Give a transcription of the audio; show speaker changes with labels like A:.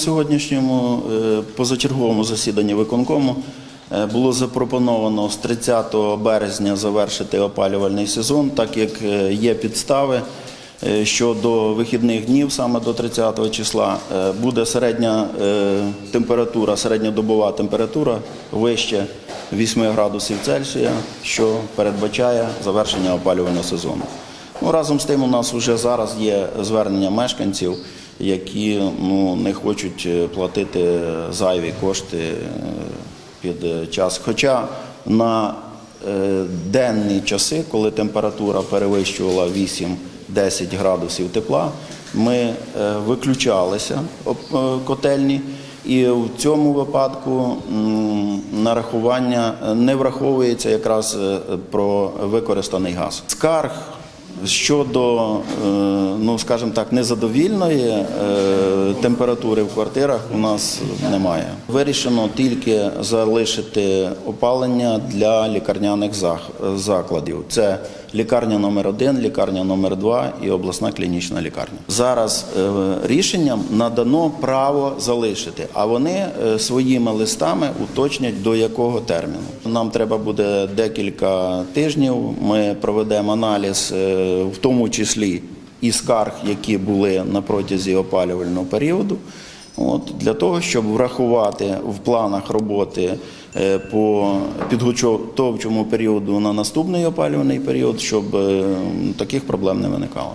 A: Сьогоднішньому е, позачерговому засіданні виконкому е, було запропоновано з 30 березня завершити опалювальний сезон, так як е, є підстави, що до вихідних днів, саме до 30 числа, буде середня температура, середньодобова температура вище 8 градусів Цельсія, що передбачає завершення опалювального сезону. Ну, разом з тим, у нас вже зараз є звернення мешканців, які ну, не хочуть е, платити зайві кошти е, під час. Хоча на е, денні часи, коли температура перевищувала 8-10 градусів тепла, ми виключалися котельні. І в цьому випадку нарахування не враховується якраз про використаний газ. Скарг щодо, е, ну скажімо так, незадовільної е, температури в квартирах у нас немає. Вирішено тільки залишити опалення для лікарняних закладів. Це лікарня номер 1 лікарня номер 2 і обласна клінічна лікарня. Зараз е, рішенням надано право залишити, а вони е, своїми листами уточнять до якого терміну. Нам треба буде декілька тижнів. Ми проведемо аналіз, е, в тому числі і скарг, які були на протязі опалювального періоду. От, для того, щоб врахувати в планах роботи е, по підготовчому періоду на наступний опалювальний період, щоб е, таких проблем не виникало.